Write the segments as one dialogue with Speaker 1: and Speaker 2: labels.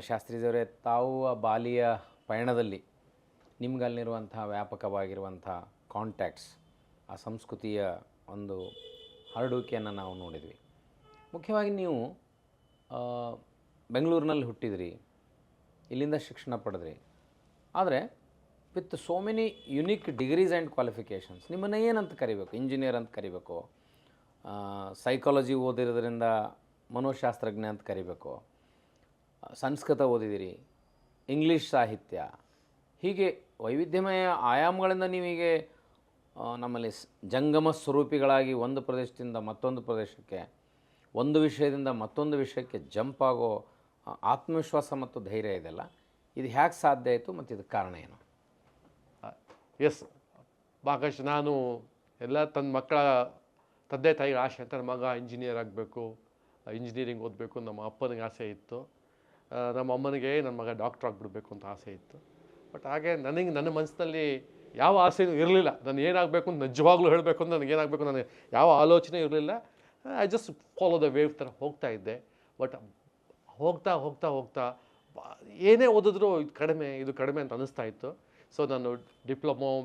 Speaker 1: ಶಾಸ್ತ್ರೀಜವರೇ, ತಾವು ಆ ಬಾಲಿಯ ಪಯಣದಲ್ಲಿ ನಿಮ್ಗಲ್ಲಿರುವಂಥ ವ್ಯಾಪಕವಾಗಿರುವಂಥ ಕಾಂಟ್ಯಾಕ್ಟ್ಸ್ ಆ ಸಂಸ್ಕೃತಿಯ ಒಂದು ಹರಡುವಿಕೆಯನ್ನು ನಾವು ನೋಡಿದ್ವಿ. ಮುಖ್ಯವಾಗಿ ನೀವು ಬೆಂಗಳೂರಿನಲ್ಲಿ ಹುಟ್ಟಿದ್ರಿ, ಇಲ್ಲಿಂದ ಶಿಕ್ಷಣ ಪಡೆದ್ರಿ. ಆದರೆ, with so many unique degrees and qualifications, ನಿಮ್ಮನ್ನು ಏನಂತ ಕರಿಬೇಕು? ಇಂಜಿನಿಯರ್ ಅಂತ ಕರಿಬೇಕು ಸೈಕಾಲಜಿ ಓದಿರೋದ್ರಿಂದ ಮನೋಶಾಸ್ತ್ರಜ್ಞ ಅಂತ ಕರಿಬೇಕು ಸಂಸ್ಕೃತ ಓದಿದಿರಿ, ಇಂಗ್ಲೀಷ್ ಸಾಹಿತ್ಯ, ಹೀಗೆ ವೈವಿಧ್ಯಮಯ ಆಯಾಮಗಳಿಂದ ನೀವೀಗೆ ನಮ್ಮಲ್ಲಿ ಜಂಗಮ ಸ್ವರೂಪಿಗಳಾಗಿ ಒಂದು ಪ್ರದೇಶದಿಂದ ಮತ್ತೊಂದು ಪ್ರದೇಶಕ್ಕೆ, ಒಂದು ವಿಷಯದಿಂದ ಮತ್ತೊಂದು ವಿಷಯಕ್ಕೆ ಜಂಪ್ ಆಗೋ ಆತ್ಮವಿಶ್ವಾಸ ಮತ್ತು ಧೈರ್ಯ ಇದೆಲ್ಲ, ಇದು ಹೇಗೆ ಸಾಧ್ಯ ಆಯಿತು ಮತ್ತು ಇದಕ್ಕೆ ಕಾರಣ ಏನು?
Speaker 2: ಎಸ್ ಆಕಾಶ್ ನಾನು ಎಲ್ಲ ತನ್ನ ಮಕ್ಕಳ, ತಂದೆ ತಾಯಿಗಳ ಆಸೆ ಅಂತ ಮಗ ಇಂಜಿನಿಯರ್ ಆಗಬೇಕು ಇಂಜಿನಿಯರಿಂಗ್ ಓದಬೇಕು ನಮ್ಮ ಅಪ್ಪನಿಗೆ ಆಸೆ ಇತ್ತು. ನಮ್ಮ ಅಮ್ಮನಿಗೆ ನನ್ನ ಮಗ ಡಾಕ್ಟ್ರ್ ಆಗಿಬಿಡ್ಬೇಕು ಅಂತ ಆಸೆ ಇತ್ತು. ಬಟ್ ಹಾಗೆ ನನಗೆ, ನನ್ನ ಮನಸ್ಸಿನಲ್ಲಿ ಯಾವ ಆಸೆಯೂ ಇರಲಿಲ್ಲ. ನಾನು ಏನಾಗಬೇಕು ಅಂತ ನಿಜವಾಗ್ಲೂ ಹೇಳಬೇಕು ಅಂತ ನನಗೆ ಏನಾಗಬೇಕು ನನಗೆ ಯಾವ ಆಲೋಚನೆ ಇರಲಿಲ್ಲ. I just follow the wave ಥರ ಹೋಗ್ತಾ ಇದ್ದೆ. ಬಟ್ ಹೋಗ್ತಾ ಹೋಗ್ತಾ ಹೋಗ್ತಾ ಏನೇ ಓದಿದ್ರು ಇದು ಕಡಿಮೆ ಇದು ಕಡಿಮೆ ಅಂತ ಅನ್ನಿಸ್ತಾ ಇತ್ತು. ಸೊ ನಾನು ಡಿಪ್ಲೊಮೊ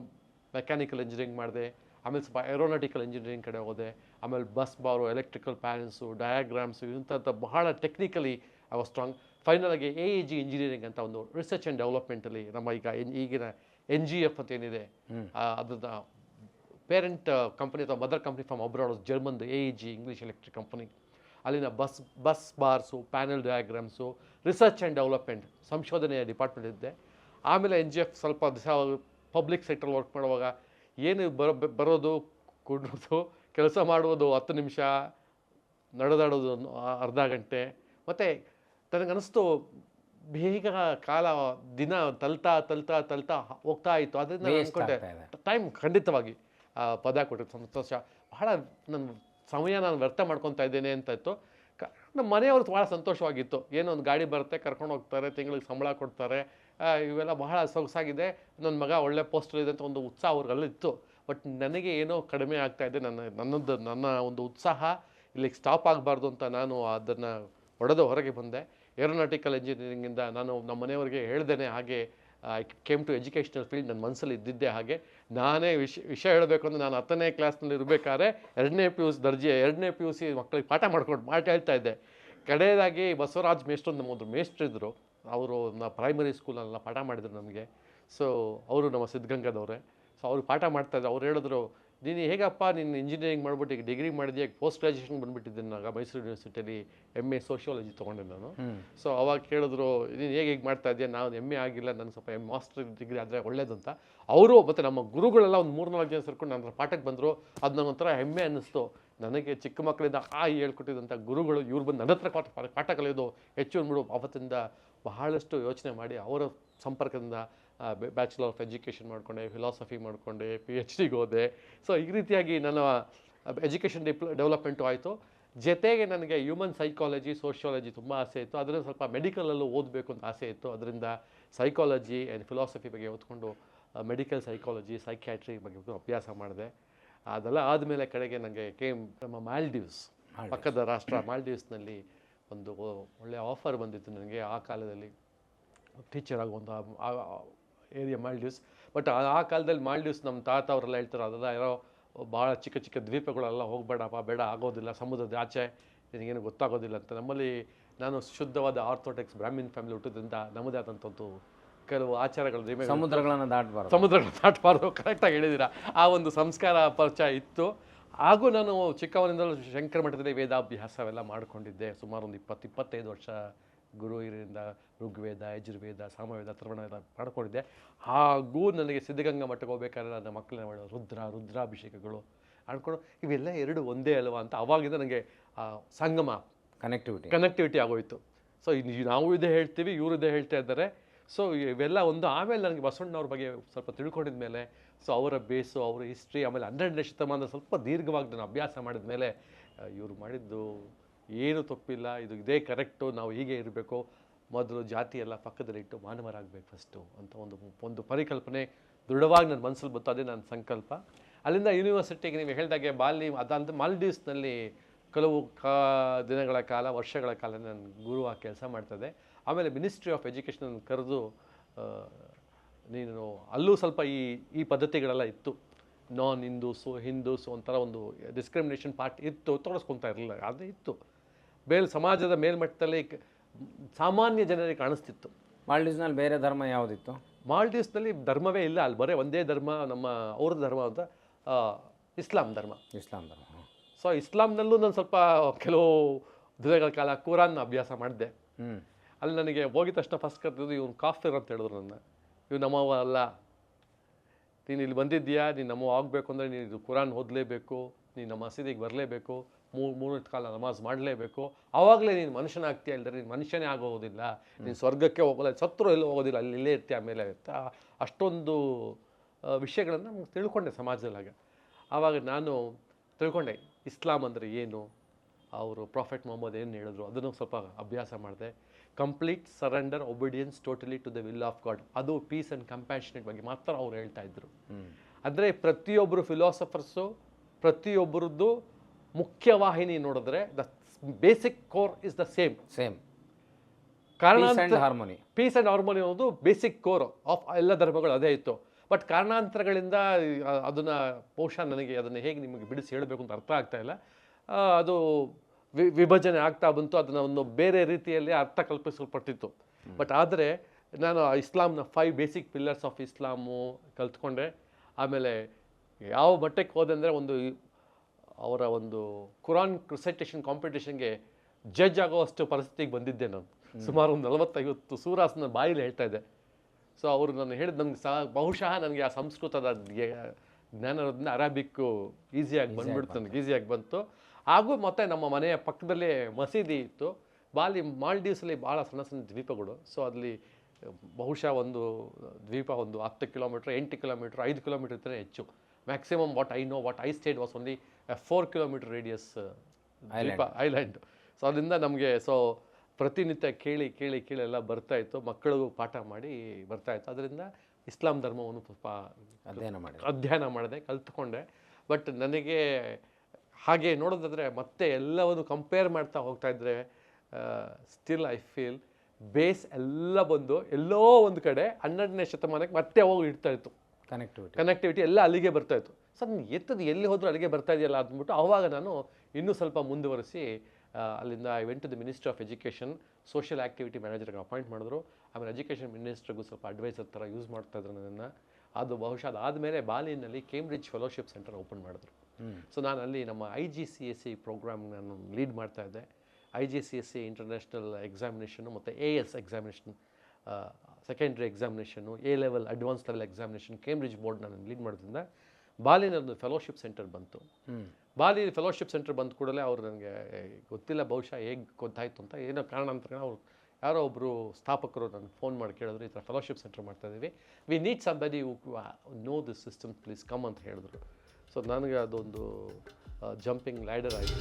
Speaker 2: ಮೆಕ್ಯಾನಿಕಲ್ ಇಂಜಿನಿಯರಿಂಗ್ ಮಾಡಿದೆ. ಆಮೇಲೆ ಸ್ವಲ್ಪ ಏರೋನಾಟಿಕಲ್ ಇಂಜಿನಿಯರಿಂಗ್ ಕಡೆ ಹೋದೆ. ಆಮೇಲೆ ಬಸ್ ಬಾರು ಎಲೆಕ್ಟ್ರಿಕಲ್ ಪ್ಯಾನೆಲ್ಸು ಡಯಾಗ್ರಾಮ್ಸು ಇಂಥದ್ದು ಬಹಳ technically I was strong final ಆಗಿ ಎ ಇ ಜಿ ಇಂಜಿನಿಯರಿಂಗ್ ಅಂತ ಒಂದು ರಿಸರ್ಚ್ ಆ್ಯಂಡ್ ಡೆವಲಪ್ಮೆಂಟಲ್ಲಿ ನಮ್ಮ ಈಗ ಎನ್ ಈಗಿನ ಎನ್ ಜಿ ಎಫ್ ಅಂತ ಏನಿದೆ ಅದನ್ನ ಪೇರೆಂಟ್ ಕಂಪನಿ ಅಥವಾ mother company from abroad ಜರ್ಮನ್ದು A E G English electric company ಅಲ್ಲಿನ bus bus bars panel diagrams research and development ಸಂಶೋಧನೆಯ ಡಿಪಾರ್ಟ್ಮೆಂಟ್ ಇದ್ದೆ. ಆಮೇಲೆ ಎನ್ ಜಿ ಎಫ್ ಸ್ವಲ್ಪ ದಿವಸ ಪಬ್ಲಿಕ್ ಸೆಕ್ಟರ್ ವರ್ಕ್ ಮಾಡುವಾಗ ಏನು ಬರೋ ಬರೋದು ಕುಡೋದು ಕೆಲಸ ಮಾಡುವುದು ಹತ್ತು ನಿಮಿಷ ನಡೆದಾಡೋದು ಅರ್ಧ ಗಂಟೆ. ಮತ್ತು ನನಗನ್ನಿಸ್ತು ಬೇಗ ಕಾಲ ದಿನ ತಲ್ತಾ ತಲ್ತಾ ತಲ್ತಾ ಹೋಗ್ತಾ ಇತ್ತು. ಅದರಿಂದ ಅನ್ಕೊಂಡೆ ಟೈಮ್ ಖಂಡಿತವಾಗಿ ಪದ ಕೊಟ್ಟಿದ್ದು ಸಂತೋಷ. ಬಹಳ ನನ್ನ ಸಮಯ ನಾನು ವ್ಯರ್ಥ ಮಾಡ್ಕೊತಾ ಇದ್ದೇನೆ ಅಂತ ಇತ್ತು. ಕ- ನಮ್ಮ ಮನೆಯವ್ರು ಭಾಳ ಸಂತೋಷವಾಗಿತ್ತು. ಏನೋ ಒಂದು ಗಾಡಿ ಬರುತ್ತೆ ಕರ್ಕೊಂಡು ಹೋಗ್ತಾರೆ ತಿಂಗಳಿಗೆ ಸಂಬಳ ಕೊಡ್ತಾರೆ. ಇವೆಲ್ಲ ಬಹಳ ಸೊಗಸಾಗಿದೆ. ನನ್ನ ಮಗ ಒಳ್ಳೆ ಪೋಸ್ಟರ್ ಇದೆ ಅಂತ ಒಂದು ಉತ್ಸಾಹ ಅವ್ರಿಗೆಲ್ಲಿತ್ತು ಬಟ್ ನನಗೆ ಏನೋ ಕಡಿಮೆ ಆಗ್ತಾ ಇದೆ. ನನ್ನ ನನ್ನದು ನನ್ನ ಒಂದು ಉತ್ಸಾಹ ಇಲ್ಲಿಗೆ ಸ್ಟಾಪ್ ಆಗಬಾರ್ದು ಅಂತ ನಾನು ಅದನ್ನು ಒಡೆದು ಹೊರಗೆ ಬಂದೆ. ಏರೋನಾಟಿಕಲ್ ಇಂಜಿನಿಯರಿಂಗಿಂದ ನಾನು ನಮ್ಮ ಮನೆಯವರಿಗೆ ಹೇಳ್ದೇನೆ ಹಾಗೆ I came to educational field ನನ್ನ ಮನಸ್ಸಲ್ಲಿ ಇದ್ದಿದ್ದೆ ಹಾಗೆ. ನಾನೇ ವಿಷ ವಿಷಯ ಹೇಳಬೇಕು ಅಂದರೆ ನಾನು ಹತ್ತನೇ ಕ್ಲಾಸ್ನಲ್ಲಿ ಇರಬೇಕಾದ್ರೆ ಎರಡನೇ ಪಿ ಯು ಸಿ ದರ್ಜೆ, ಎರಡನೇ ಪಿ ಯು ಸಿ ಮಕ್ಕಳಿಗೆ ಪಾಠ ಮಾಡ್ಕೊಂಡು, ಪಾಠ ಹೇಳ್ತಾ ಇದ್ದೆ. ಕಡೆಯದಾಗಿ ಬಸವರಾಜ್ ಮೇಷ್ಟ್ರು ನಮ್ಮ ಒಂದು ಮೇಷ್ಟ್ರಿದ್ರು ಅವರು ನಾ ಪ್ರೈಮರಿ ಸ್ಕೂಲಲ್ಲೆಲ್ಲ ಪಾಠ ಮಾಡಿದ್ರು ನಮಗೆ ಸೊ ಅವರು ನಮ್ಮ ಸಿದ್ಧಗಂಗಾದವರೇ. ಸೊ ಅವ್ರು ಪಾಠ ಮಾಡ್ತಾಯಿದ್ರು ಅವ್ರು ಹೇಳಿದ್ರು ನೀನು ಹೇಗಪ್ಪ ನೀನು ಇಂಜಿನಿಯರಿಂಗ್ ಮಾಡ್ಬಿಟ್ಟು ಈಗ ಡಿಗ್ರಿ ಮಾಡಿದ್ಯಾ? ಪೋಸ್ಟ್ ಗ್ರಾಜುಯೇಷನ್ ಬಂದುಬಿಟ್ಟಿದ್ದೀನಿ ಆಗ ಮೈಸೂರು ಯೂನಿವರ್ಸಿಟಿಯಲ್ಲಿ ಎಂ ಎ ಸೋಷಿಯಾಲಜಿ ತೊಗೊಂಡೆ ನಾನು. ಸೊ ಅವಾಗ ಕೇಳಿದ್ರು ನೀನು ಹೇಗೆ ಹೇಗೆ ಮಾಡ್ತಾ ಇದೆಯಾ? ನಾನು ಎಂ ಎ ಆಗಿಲ್ಲ ನಾನು ಸ್ವಲ್ಪ ಎಂ ಮಾಸ್ಟರ್ ಡಿಗ್ರಿ ಆದರೆ ಒಳ್ಳೇದು ಅಂತ. ಅವರು ಮತ್ತು ನಮ್ಮ ಗುರುಗಳೆಲ್ಲ ಒಂದು ಮೂರು ನಾಲ್ಕು ಜನ ಸೇರ್ಕೊಂಡು ನನ್ನ ಪಾಠಕ್ಕೆ ಬಂದರು. ಅದು ನನಗೊಂಥರ ಹೆಮ್ಮೆ ಅನ್ನಿಸ್ತು. ನನಗೆ ಚಿಕ್ಕ ಮಕ್ಕಳಿಂದ ಆ ಹೇಳ್ಕೊಟ್ಟಿದ್ದಂಥ ಗುರುಗಳು ಇವ್ರು ಬಂದು ನನ್ನ ಹತ್ರ ಪಾಠ ಪಾಠ ಕಲಿಯೋದು ಹೆಚ್ಚು ಅಂದ್ಬಿಡು ಅವತ್ತಿಂದ ಬಹಳಷ್ಟು ಯೋಚನೆ ಮಾಡಿ ಅವರ ಸಂಪರ್ಕದಿಂದ ಬ್ಯಾಚುಲರ್ ಆಫ್ ಎಜುಕೇಷನ್ ಮಾಡಿಕೊಂಡೆ ಫಿಲಾಸಫಿ ಮಾಡಿಕೊಂಡೆ ಪಿ ಎಚ್ ಡಿಗೆ ಹೋದೆ. ಸೊ ಈ ರೀತಿಯಾಗಿ ನನ್ನ ಎಜುಕೇಷನ್ ಡಿಪ್ಲ ಡೆವಲಪ್ಮೆಂಟು ಆಯಿತು. ಜೊತೆಗೆ ನನಗೆ ಹ್ಯೂಮನ್ ಸೈಕಾಲಜಿ ಸೋಷಿಯಾಲಜಿ ತುಂಬ ಆಸೆ ಇತ್ತು. ಅದರಿಂದ ಸ್ವಲ್ಪ ಮೆಡಿಕಲಲ್ಲೂ ಓದಬೇಕು ಅಂತ ಆಸೆ ಇತ್ತು. ಅದರಿಂದ ಸೈಕಾಲಜಿ ಆ್ಯಂಡ್ ಫಿಲಾಸಫಿ ಬಗ್ಗೆ ಓದ್ಕೊಂಡು ಮೆಡಿಕಲ್ ಸೈಕಾಲಜಿ ಸೈಕ್ಯಾಟ್ರಿ ಬಗ್ಗೆ ಅಭ್ಯಾಸ ಮಾಡಿದೆ. ಅದೆಲ್ಲ ಆದಮೇಲೆ ಕಡೆಗೆ ನನಗೆ ಕೇಮ್ ನಮ್ಮ ಮಾಲ್ಡೀವ್ಸ್ ಪಕ್ಕದ ರಾಷ್ಟ್ರ ಮಾಲ್ಡೀವ್ಸ್ನಲ್ಲಿ ಒಂದು ಒಳ್ಳೆಯ ಆಫರ್ ಬಂದಿತ್ತು ನನಗೆ ಆ ಕಾಲದಲ್ಲಿ. ಟೀಚರ್ ಆಗುವಂಥ ಒಂದು ಏರಿಯಾ ಮಾಲ್ಡೀವ್ಸ್ ಬಟ್ ಆ ಕಾಲದಲ್ಲಿ ಮಾಲ್ಡೀವ್ಸ್ ನಮ್ಮ ತಾತ ಅವರೆಲ್ಲ ಹೇಳ್ತಾರೆ ಅದೆಲ್ಲ ಯಾರೋ ಭಾಳ ಚಿಕ್ಕ ಚಿಕ್ಕ ದ್ವೀಪಗಳೆಲ್ಲ ಹೋಗಬೇಡಪ್ಪ ಬೇಡ ಆಗೋದಿಲ್ಲ ಸಮುದ್ರದ ಆಚೆ ನಿನಗೇನು ಗೊತ್ತಾಗೋದಿಲ್ಲ ಅಂತ. ನಮ್ಮಲ್ಲಿ ನಾನು ಶುದ್ಧವಾದ ಆರ್ಥೋಟೆಕ್ಸ್ ಬ್ರಾಹ್ಮಿನ್ ಫ್ಯಾಮಿಲಿ ಹುಟ್ಟಿದ್ರಿಂದ ನಮ್ಮದೇ ಆದಂಥದ್ದು ಕೆಲವು ಆಚಾರಗಳು
Speaker 1: ಸಮುದ್ರಗಳನ್ನು ದಾಟಬಾರ್ದು.
Speaker 2: ಸಮುದ್ರಗಳನ್ನು ದಾಟಬಾರ್ದು. ಕರೆಕ್ಟಾಗಿ ಹೇಳಿದ್ದೀರಾ. ಆ ಒಂದು ಸಂಸ್ಕಾರ ಪರಿಚಯ ಇತ್ತು. ಹಾಗೂ ನಾನು ಚಿಕ್ಕವನಿಂದಲೂ ಶಂಕರ ಮಠದಲ್ಲಿ ವೇದಾಭ್ಯಾಸವೆಲ್ಲ ಮಾಡಿಕೊಂಡಿದ್ದೆ ಸುಮಾರು ಒಂದು ಇಪ್ಪತ್ತು ಇಪ್ಪತ್ತೈದು ವರ್ಷ ಗುರು ಇರಿಂದ ಋಗ್ವೇದ ಯಜುರ್ವೇದ ಸಾಮವೇದ ಅಥರ್ವಣ ಎಲ್ಲ ಮಾಡ್ಕೊಂಡಿದ್ದೆ. ಹಾಗೂ ನನಗೆ ಸಿದ್ಧಗಂಗಾ ಮಠಕ್ಕೆ ಹೋಗ್ಬೇಕಾದ್ರೆ ನನ್ನ ಮಕ್ಕಳನ್ನ ಮಾಡೋ ರುದ್ರ ರುದ್ರಾಭಿಷೇಕಗಳು ಅಂದ್ಕೊಂಡು ಇವೆಲ್ಲ ಎರಡು ಒಂದೇ ಅಲ್ವಾ ಅಂತ ಅವಾಗಿಂದ ನನಗೆ ಆ ಸಂಗಮ
Speaker 1: ಕನೆಕ್ಟಿವಿಟಿ
Speaker 2: ಕನೆಕ್ಟಿವಿಟಿ ಆಗೋಯಿತು. ಸೊ ನಾವು ಇದೇ ಹೇಳ್ತೀವಿ ಇವರು ಇದೇ ಹೇಳ್ತಾ ಇದ್ದಾರೆ. ಸೊ ಇವೆಲ್ಲ ಒಂದು ಆಮೇಲೆ ನನಗೆ ಬಸವಣ್ಣವ್ರ ಬಗ್ಗೆ ಸ್ವಲ್ಪ ತಿಳ್ಕೊಂಡಿದ ಮೇಲೆ ಸೊ ಅವರ ಬೇಸು ಅವರ ಹಿಸ್ಟ್ರಿ ಆಮೇಲೆ ಹನ್ನೆರಡನೇ ಶತಮಾನದ ಸ್ವಲ್ಪ ದೀರ್ಘವಾಗಿ ನಾನು ಅಭ್ಯಾಸ ಮಾಡಿದ ಮೇಲೆ ಇವರು ಮಾಡಿದ್ದು ಏನು ತಪ್ಪಿಲ್ಲ, ಇದು ಇದೇ ಕರೆಕ್ಟು ನಾವು ಹೀಗೆ ಇರಬೇಕು, ಮೊದಲು ಜಾತಿ ಎಲ್ಲ ಪಕ್ಕದಲ್ಲಿ ಇಟ್ಟು ಮಾನವರಾಗಬೇಕು ಫಸ್ಟು ಅಂತ ಒಂದು ಒಂದು ಪರಿಕಲ್ಪನೆ ದೃಢವಾಗಿ ನನ್ನ ಮನಸ್ಸಲ್ಲಿ ಬಂತು, ಅದೇ ನನ್ನ ಸಂಕಲ್ಪ. ಅಲ್ಲಿಂದ ಯೂನಿವರ್ಸಿಟಿಗೆ ನೀವು ಹೇಳಿದಾಗೆ ಬಾಲಿ ಅದಂತ ಮಾಲ್ಡೀವ್ಸ್ನಲ್ಲಿ ಕೆಲವು ಕಾ, ದಿನಗಳ ಕಾಲ, ವರ್ಷಗಳ ಕಾಲ ನಾನು ಗುರುವಾಗಿ ಕೆಲಸ ಮಾಡ್ತದೆ. ಆಮೇಲೆ ಮಿನಿಸ್ಟ್ರಿ ಆಫ್ ಎಜುಕೇಷನ್ ಕರೆದು ನೀನು ಅಲ್ಲೂ ಸ್ವಲ್ಪ ಈ ಈ ಪದ್ಧತಿಗಳೆಲ್ಲ ಇತ್ತು. ನಾನ್ ಹಿಂದೂಸು ಹಿಂದೂಸು ಒಂಥರ ಒಂದು ಡಿಸ್ಕ್ರಿಮಿನೇಷನ್ ಪಾರ್ಟ್ ಇತ್ತು, ತೊಡಸ್ಕೊತಾ ಇರಲಿಲ್ಲ, ಅದು ಇತ್ತು. ಮೇಲ್ ಸಮಾಜದ ಮೇಲ್ಮಟ್ಟದಲ್ಲಿ ಸಾಮಾನ್ಯ ಜನರಿಗೆ ಕಾಣಿಸ್ತಿತ್ತು.
Speaker 1: ಮಾಲ್ಡೀವ್ಸ್ನಲ್ಲಿ ಬೇರೆ ಧರ್ಮ ಯಾವುದಿತ್ತು?
Speaker 2: ಮಾಲ್ಡೀವ್ಸ್ನಲ್ಲಿ ಧರ್ಮವೇ ಇಲ್ಲ ಅಲ್ಲಿ ಬರೀ ಒಂದೇ ಧರ್ಮ ನಮ್ಮ ಅವ್ರ ಧರ್ಮ ಅಂತ ಇಸ್ಲಾಂ ಧರ್ಮ.
Speaker 1: ಇಸ್ಲಾಂ ಧರ್ಮ.
Speaker 2: ಸೊ ಇಸ್ಲಾಂನಲ್ಲೂ ನಾನು ಸ್ವಲ್ಪ ಕೆಲವು ದಿನಗಳ ಕಾಲ ಕುರಾನ್ ಅಭ್ಯಾಸ ಮಾಡಿದೆ. ಅಲ್ಲಿ ನನಗೆ ಹೋಗಿದ ತಕ್ಷಣ ಫಸ್ಟ್ ಕರ್ತಿದ್ದು ಇವ್ನು ಕಾಫಿರ್ ಅಂತ ಹೇಳಿದ್ರು ನನ್ನ. ಇವ್ ನಮ್ಮವ ಅಲ್ಲ. ನೀನು ಇಲ್ಲಿ ಬಂದಿದ್ದೀಯಾ? ನೀನು ನಮ್ಮವ ಆಗಬೇಕು ಅಂದರೆ ನೀನು ಇದು ಕುರಾನ್ ಓದಲೇಬೇಕು ನೀನು ನಮ್ಮ ಮಸೀದಿಗೆ ಬರಲೇಬೇಕು. ಮೂರು ಮೂರನೇ ಕಾಲ ನಮಾಜ್ ಮಾಡಲೇಬೇಕು. ಆವಾಗಲೇ ನೀನು ಮನುಷ್ಯನಾಗ್ತೀಯ ಇಲ್ಲದ್ರೆ ನೀನು ಮನುಷ್ಯನೇ ಆಗೋದಿಲ್ಲ. ನೀನು ಸ್ವರ್ಗಕ್ಕೆ ಹೋಗೋಲ್ಲ ಸತ್ರು ಎಲ್ಲೂ ಹೋಗೋದಿಲ್ಲ ಅಲ್ಲಿ ಇಲ್ಲೇ ಇರ್ತೀಯ ಆಮೇಲೆ ಅಂತ ಅಷ್ಟೊಂದು ವಿಷಯಗಳನ್ನು ನಮ್ಗೆ ತಿಳ್ಕೊಂಡೆ ಸಮಾಜದಲ್ಲಾಗ ಆವಾಗ ನಾನು ತಿಳ್ಕೊಂಡೆ ಇಸ್ಲಾಂ ಅಂದರೆ ಏನು? ಅವರು ಪ್ರಾಫೆಟ್ ಮೊಹಮ್ಮದ್ ಏನು ಹೇಳಿದ್ರು? ಅದನ್ನು ಸ್ವಲ್ಪ ಅಭ್ಯಾಸ ಮಾಡಿದೆ. Complete surrender obedience totally to the will of God ಅದು ಪೀಸ್ ಆ್ಯಂಡ್ ಕಂಪ್ಯಾಷನೇಟ್ ಬಗ್ಗೆ ಮಾತ್ರ ಅವ್ರು ಹೇಳ್ತಾ ಇದ್ರು. ಅಂದರೆ ಪ್ರತಿಯೊಬ್ಬರು ಫಿಲಾಸಫರ್ಸು ಪ್ರತಿಯೊಬ್ಬರದ್ದು ಮುಖ್ಯವಾಹಿನಿ ನೋಡಿದ್ರೆ the basic core is the same
Speaker 1: same
Speaker 2: ಕಾರಣ
Speaker 1: ಹಾರ್ಮೋನಿ
Speaker 2: ಪೀಸ್ ಆ್ಯಂಡ್ ಹಾರ್ಮೋನಿ ಅನ್ನೋದು ಬೇಸಿಕ್ ಕೋರ್ ಆಫ್ ಎಲ್ಲ ಧರ್ಮಗಳು ಅದೇ ಇತ್ತು. ಬಟ್ ಕಾರಣಾಂತರಗಳಿಂದ ಅದನ್ನು ಬಹುಶಃ ನನಗೆ ಅದನ್ನು ಹೇಗೆ ನಿಮಗೆ ಬಿಡಿಸಿ ಹೇಳಬೇಕು ಅಂತ ಅರ್ಥ ಆಗ್ತಾ ಇಲ್ಲ. ಅದು ವಿ- ವಿಭಜನೆ ಆಗ್ತಾ ಬಂತು. ಅದನ್ನು ಒಂದು ಬೇರೆ ರೀತಿಯಲ್ಲಿ ಅರ್ಥ ಕಲ್ಪಿಸಲ್ಪಟ್ಟಿತ್ತು. ಬಟ್ ಆದರೆ ನಾನು ಇಸ್ಲಾಂನ five basic pillars of Islam ಕಲ್ತ್ಕೊಂಡೆ. ಆಮೇಲೆ ಯಾವ ಮಟ್ಟಕ್ಕೆ ಹೋದೆ ಅಂದರೆ ಒಂದು ಅವರ ಒಂದು ಕುರಾನ್ ಕ್ರಿಸೈಟೇಷನ್ ಕಾಂಪಿಟೇಷನ್ಗೆ ಜಡ್ಜ್ ಆಗೋವಷ್ಟು ಪರಿಸ್ಥಿತಿಗೆ ಬಂದಿದ್ದೆ ನಾನು. ಸುಮಾರು ಒಂದು ನಲವತ್ತೈವತ್ತು ಸೂರಾಸನ ಬಾಯಲ್ಲಿ ಹೇಳ್ತಾ ಇದ್ದೆ. ಸೊ ಅವರು ನಾನು ಹೇಳಿದ ನನಗೆ ಸಹ ಬಹುಶಃ ನನಗೆ ಆ ಸಂಸ್ಕೃತದ ಜ್ಞ- ಜ್ಞಾನ ಇರೋದ್ರಿಂದ ಅರಾಬಿಕ್ಕು ಈಸಿಯಾಗಿ ಬಂದ್ಬಿಡ್ತು ನನಗೆ ಈಸಿಯಾಗಿ ಬಂತು. ಹಾಗೂ ಮತ್ತೆ ನಮ್ಮ ಮನೆಯ ಪಕ್ಕದಲ್ಲೇ ಮಸೀದಿ ಇತ್ತು. ಬಾಲಿ ಮಾಲ್ಡೀವ್ಸಲ್ಲಿ ಭಾಳ ಸಣ್ಣ ಸಣ್ಣ ದ್ವೀಪಗಳು. ಸೊ ಅಲ್ಲಿ ಬಹುಶಃ ಒಂದು ದ್ವೀಪ ಒಂದು ಹತ್ತು ಕಿಲೋಮೀಟ್ರ್ ಎಂಟು ಕಿಲೋಮೀಟ್ರ್ ಐದು ಕಿಲೋಮೀಟ್ರ್ ಇರ್ತದೆ ಹೆಚ್ಚು. Maximum what I know what I state was only four kilometre radius ದ್ವೀಪ ಐಲ್ಯಾಂಡ್ ಸೊ ಅದರಿಂದ ನಮಗೆ ಸೊ ಪ್ರತಿನಿತ್ಯ ಕೇಳಿ ಕೇಳಿ ಕೇಳಿ ಎಲ್ಲ ಬರ್ತಾ ಇತ್ತು. ಮಕ್ಕಳಿಗೂ ಪಾಠ ಮಾಡಿ ಬರ್ತಾ ಇತ್ತು. ಅದರಿಂದ ಇಸ್ಲಾಂ ಧರ್ಮವನ್ನು ಸ್ವಲ್ಪ
Speaker 1: ಅಧ್ಯಯನ ಮಾಡಿ
Speaker 2: ಅಧ್ಯಯನ ಮಾಡಿದೆ ಕಲ್ತ್ಕೊಂಡೆ. ಬಟ್ ನನಗೆ ಹಾಗೆ ನೋಡೋದಾದರೆ ಮತ್ತೆ ಎಲ್ಲವನ್ನು ಕಂಪೇರ್ ಮಾಡ್ತಾ ಹೋಗ್ತಾ ಇದ್ರೆ ಸ್ಟಿಲ್ ಐ ಫೀಲ್ ಬೇಸ್ ಎಲ್ಲ ಬಂದು ಎಲ್ಲೋ ಒಂದು ಕಡೆ ಹನ್ನೆರಡನೇ ಶತಮಾನಕ್ಕೆ ಮತ್ತೆ ಹೋಗಿ ಇಡ್ತಾ ಇತ್ತು.
Speaker 1: ಕನೆಕ್ಟಿವಿಟಿ
Speaker 2: ಕನೆಕ್ಟಿವಿಟಿ ಎಲ್ಲ ಅಲ್ಲಿಗೆ ಬರ್ತಾ ಇತ್ತು. ಸರ್ ನೀನು ಎತ್ತದು ಎಲ್ಲಿ ಹೋದರೂ ಅಲ್ಲಿಗೆ ಬರ್ತಾ ಇದೆಯಲ್ಲ ಅಂದ್ಬಿಟ್ಟು ಆವಾಗ ನಾನು ಇನ್ನೂ ಸ್ವಲ್ಪ ಮುಂದುವರಿಸಿ ಅಲ್ಲಿಂದ I went to the ministry of education social activity ಮ್ಯಾನೇಜರ್ಗೆ appoint ಮಾಡಿದ್ರು. ಆಮೇಲೆ ಎಜುಕೇಷನ್ ಮಿನಿಸ್ಟ್ರಿಗೂ ಸ್ವಲ್ಪ ಅಡ್ವೈಸರ್ ಥರ ಯೂಸ್ ಮಾಡ್ತಾ ಇದ್ರು ನನ್ನನ್ನು. ಅದು ಬಹುಶಃ ಅದಾದಮೇಲೆ ಬಾಲಿನಲ್ಲಿ ಕೇಂಬ್ರಿಡ್ಜ್ ಫೆಲೋಶಿಪ್ ಸೆಂಟರ್ ಓಪನ್ ಮಾಡಿದ್ರು. ಸೊ ನಾನು ಅಲ್ಲಿ ನಮ್ಮ I G C S C programme ನಾನು ಲೀಡ್ ಮಾಡ್ತಾ ಇದ್ದೆ. I G C S C international examination ಮತ್ತು A S examination secondary examination A level advance level examination Cambridge board ನಾನು lead ಮಾಡೋದ್ರಿಂದ ಬಾಲಿನಲ್ಲಿ ಒಂದು ಫೆಲೋಶಿಪ್ ಸೆಂಟರ್ ಬಂತು ಬಾಲಿ ಫೆಲೋಶಿಪ್ ಸೆಂಟರ್ ಬಂದ ಕೂಡಲೇ ಅವ್ರು ನನಗೆ ಗೊತ್ತಿಲ್ಲ ಬಹುಶಃ ಹೇಗೆ ಗೊತ್ತಾಯಿತು ಅಂತ ಏನೋ ಕಾರಣಾಂತರ ಅವ್ರು ಯಾರೋ ಒಬ್ಬರು ಸ್ಥಾಪಕರು ನನಗೆ ಫೋನ್ ಮಾಡಿ ಕೇಳಿದ್ರು ಈ ಥರ ಫೆಲೋಶಿಪ್ ಸೆಂಟರ್ ಮಾಡ್ತಾ ಇದ್ದೀವಿ we need somebody know this system please come ಅಂತ ಹೇಳಿದ್ರು. ಸೊ ನನಗೆ ಅದೊಂದು ಜಂಪಿಂಗ್ ಲ್ಯಾಡರ್ ಆಯಿತು.